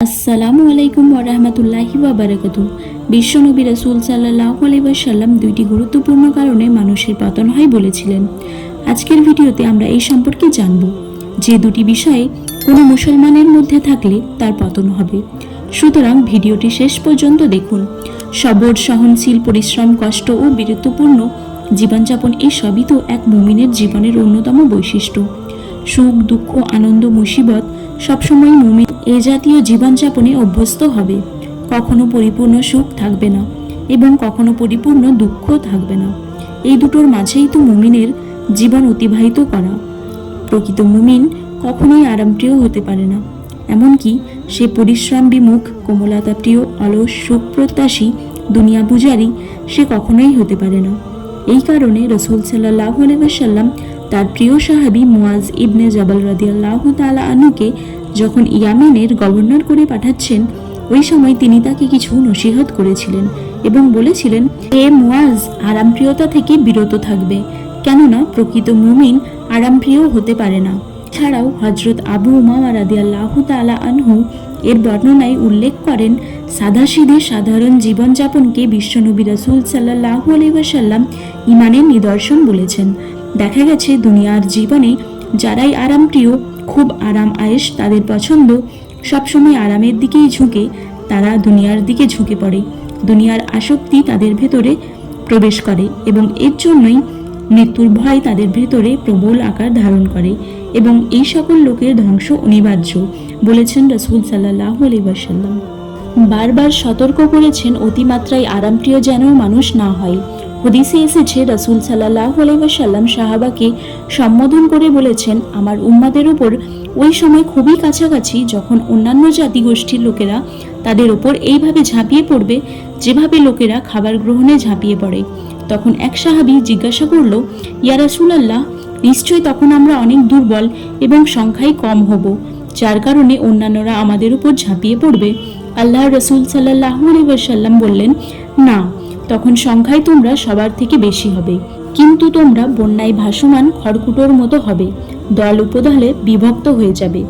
আসসালামু আলাইকুম ওরহামতুল্লাহি বারাকাতু বিশ্বনবী রসুল সাল্লাহ আলাইসাল্লাম দুইটি গুরুত্বপূর্ণ কারণে মানুষের পতন হয় বলেছিলেন। আজকের ভিডিওতে আমরা এই সম্পর্কে জানব যে দুটি বিষয়ে কোনো মুসলমানের মধ্যে থাকলে তার পতন হবে। সুতরাং ভিডিওটি শেষ পর্যন্ত দেখুন। সবর, সহনশীল, পরিশ্রম, কষ্ট ও বীরত্বপূর্ণ জীবনযাপন এই সবই তো এক মুমিনের জীবনের অন্যতম বৈশিষ্ট্য। সুখ, দুঃখ, আনন্দ, মুসিবত সবসময় মুমিন। এ জাতীয় জীবনযাপনে অভ্যস্ত হবে। কখনো পরিপূর্ণ সুখ থাকবে না এবং কখনো পরিপূর্ণ দুঃখ থাকবে না। এই দুটোর মাঝেই তো মুমিনের জীবন অতিবাহিত করা। প্রকৃত মুমিন কখনোই আরামপ্রিয় হতে পারে না। এমনকি সে পরিশ্রম বিমুখ কোমলতা প্রিয় অলস সুখ প্রত্যাশী দুনিয়া পূজারী সে কখনোই হতে পারে না। এই কারণে রসুল সাল্লাহ আলাইসাল্লাম তার প্রিয় সাহাবি মুয়াজ ইবনে জবাল রাদিয়াল্লাহ তালা আনুকে যখন ইয়ামেনের গভর্নর করে পাঠাচ্ছেন, ওই সময় তিনি তাকে কিছু নসিহত করেছিলেন এবং বলেছিলেন এ মুয়াজ আরামপ্রিয়তা থেকে বিরত থাকবে, কেননা প্রকৃত মুমিন আরামপ্রিয় হতে পারে না। ছাড়াও হজরত আবু উমামা রাদিয়াল্লাহ তালা আনহু এর বর্ণনায় উল্লেখ করেন, সাদাসিধে সাধারণ জীবনযাপনকে বিশ্বনবী রসুল সাল্লাহ আলাইসাল্লাম ইমানের নিদর্শন বলেছেন। দেখা গেছে দুনিয়ার জীবনে যারাই আরামপ্রিয় খুব আরাম আয়েস তাদের পছন্দ। সবসময় আরামের দিকেই ঝুঁকে, তারা দুনিয়ার দিকে ঝুঁকে পড়ে। দুনিয়ার আসক্তি তাদের ভেতরে প্রবেশ করে এবং এর জন্যই মৃত্যুর ভয় তাদের ভেতরে প্রবল আকার ধারণ করে এবং এই সকল লোকের ধ্বংস অনিবার্য, বলেছেন রসুল সাল্লাহ আলাইসাল্লাম বারবার সতর্ক করেছেন অতিমাত্রায় আরামপ্রিয় যেন মানুষ না হয়। হদিসে এসেছে, রসুল সাল্লাহ আলাইসাল্লাম সাহাবাকে সম্বোধন করে বলেছেন, আমার উম্মাদের ওপর ওই সময় খুবই কাছাকাছি যখন অন্যান্য জাতিগোষ্ঠীর লোকেরা তাদের ওপর এইভাবে ঝাঁপিয়ে পড়বে, যেভাবে লোকেরা খাবার গ্রহণে ঝাঁপিয়ে পড়ে। তখন এক সাহাবি জিজ্ঞাসা করল, ইয়া রাসূলাল্লাহ, নিশ্চয় তখন আমরা অনেক দুর্বল এবং সংখ্যায় কম হব, যার কারণে অন্যান্যরা আমাদের উপর ঝাঁপিয়ে পড়বে? আল্লাহ রসুল সাল্লাহ আলাইসাল্লাম বললেন, না, তখন সংখ্যায় তোমরা সবার থেকে বেশি হবে। কিন্তু তোমরা বন্যায় ভাসমান খড়কুটোর মতো হবে। দল উপদলে বিভক্ত হয়ে যাবে।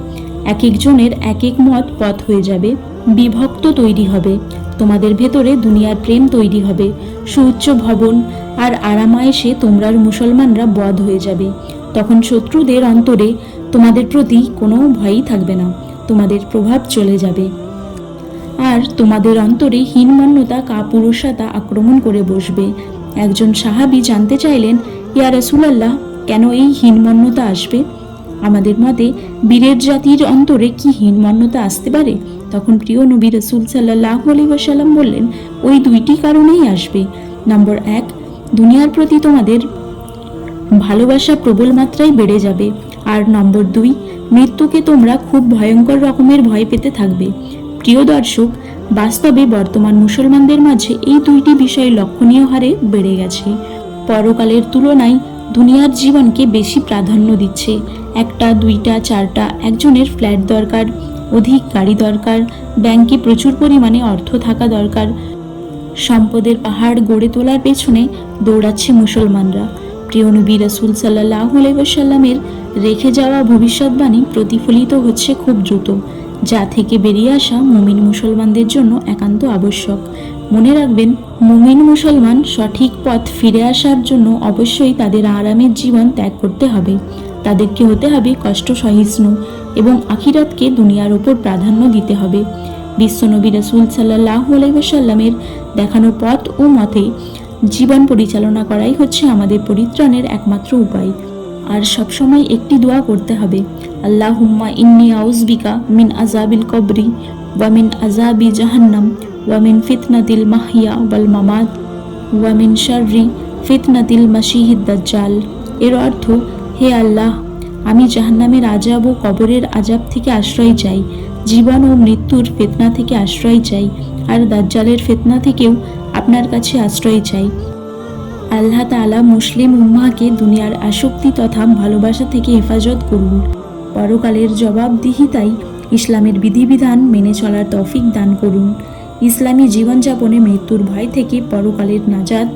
এক একজনের এক এক মত পথ হয়ে যাবে। বিভক্ত তৈরি হবে। তোমাদের ভেতরে দুনিয়ার প্রেম তৈরি হবে। সুউচ্চ ভবন আর আরামায়েশে তোমরার মুসলমানরা বধ হয়ে যাবে। তখন শত্রুদের অন্তরে তোমাদের প্রতি কোনো ভয়ই থাকবে না। তোমাদের প্রভাব চলে যাবে। আর তোমাদের অন্তরে হীনমান্যতা, কাপুরুষতা আক্রমণ করে বসবে। একজন সাহাবি জানতে চাইলেন, ইয়া রসুলাল্লাহ, কেন এই হীনমান্যতা আসবে? আমাদের মতে বীরের জাতির অন্তরে কি হীনমান্যতা আসতে পারে? তখন প্রিয় নবী রসুল সাল্লাহ আলিবাসাল্লাম বললেন, ওই দুইটি কারণেই আসবে। নম্বর এক, দুনিয়ার প্রতি তোমাদের ভালোবাসা প্রবল মাত্রায় বেড়ে যাবে। আর নম্বর দুই, মৃত্যুকে তোমরা খুব ভয়ঙ্কর রকমের ভয় পেতে থাকবে। প্রিয় দর্শক, বাস্তবে বর্তমান মুসলমানদের মাঝে এই দুইটি বিষয় লক্ষণীয় হারে বেড়ে গেছে। পরকালের তুলনায় দুনিয়ার জীবনকে বেশি প্রাধান্য দিচ্ছে। একটা, দুইটা, চারটা, একজনের ফ্ল্যাট দরকার, অধিক গাড়ি দরকার, ব্যাংকে প্রচুর পরিমাণে অর্থ থাকা দরকার। সম্পদের পাহাড় গড়ে তোলার পেছনে দৌড়াচ্ছে মুসলমানরা। প্রিয় নবী রাসুল সাল্লাহ আলাইসাল্লামের রেখে যাওয়া ভবিষ্যৎবাণী প্রতিফলিত হচ্ছে খুব দ্রুত। যা থেকে বেরিয়ে আসা মুমিন মুসলমানদের জন্য একান্ত আবশ্যক। মনে রাখবেন, মুমিন মুসলমান সঠিক পথ ফিরে আসার জন্য অবশ্যই তাদের আরামের জীবন ত্যাগ করতে হবে। তাদেরকে হতে হবে কষ্ট সহিষ্ণু এবং আখিরাতকে দুনিয়ার ওপর প্রাধান্য দিতে হবে। বিশ্বনবী রসুল সাল্লাহ আলাইসাল্লামের দেখানো পথ ও মতে জীবন পরিচালনা করাই হচ্ছে আমাদের পরিত্রাণের একমাত্র উপায়। আর সবসময় একটি দোয়া করতে হবে। আল্লাহ হুম্মা ইন্নি আউজবিকা মিন আজাবিল কবরি ওয়া মিন আজাবি জাহান্নাম ওয়া মিন ফিতনাতিল মাহিয়া ওয়াল মামাত ওয়া মিন শাররি ফিতনাতিল মাসিহিদ দাজ্জাল। এর অর্থ, হে আল্লাহ, আমি জাহান্নামের আজাব ও কবরের আজাব থেকে আশ্রয় চাই, জীবন ও মৃত্যুর ফেতনা থেকে আশ্রয় চাই, আর দাজ্জালের ফেতনা থেকেও আপনার কাছে আশ্রয় চাই। আল্লাহ তালা মুসলিম উম্মাকে দুনিয়ার আসক্তি তথা ভালোবাসা থেকে হেফাজত করুন। পরকালের জবাবদিহিতাই ইসলামের বিধিবিধান মেনে চলার তৌফিক দান করুন। ইসলামী জীবনযাপনে মৃত্যুর ভয় থেকে পরকালের নাজাদ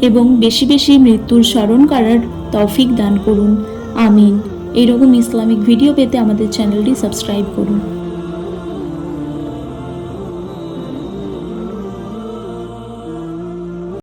এবং বেশি বেশি মৃত্যুর স্মরণ করার তৌফিক দান করুন। আমিন। এরকম ইসলামিক ভিডিও পেতে আমাদের চ্যানেলটি সাবস্ক্রাইব করুন।